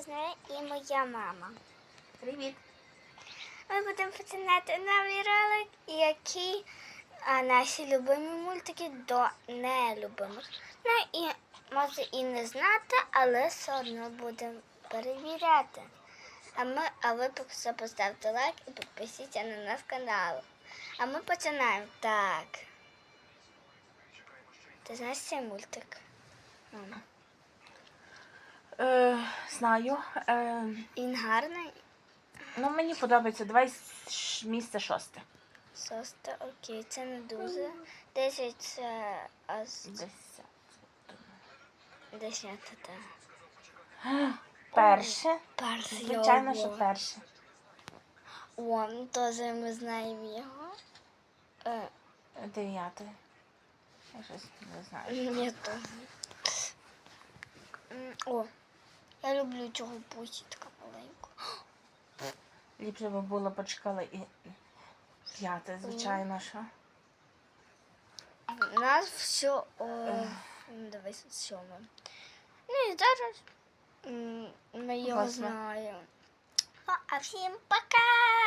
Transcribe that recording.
з нею і моя мама. Привіт. Ми будемо починати новий ролик, який а, наші любимі мультики до нелюбимих. Ну і може і не знати, але все одно будемо перевіряти. А ми, а ви поки поставте лайк і підпишіться на наш канал. А ми починаємо. Так. Ти знаєш цей мультик? Мама. Знаю. Е, Він гарний. ну, мені подобається. Давай місце шосте. Шосте, окей, це не дуже. Десять це аж Десяте. десяте. так. Перше. Перший Звичайно, що перше. О, теж ми знаємо його. Е, Дев'яте. Я щось не знаю. теж. М, О, я люблю цього пусітка маленького. Ліпше би було почекала і п'яте, звичайно, що. У нас все. О, ну, давай сьоме. Ну і зараз ми його знаємо. А всім пока!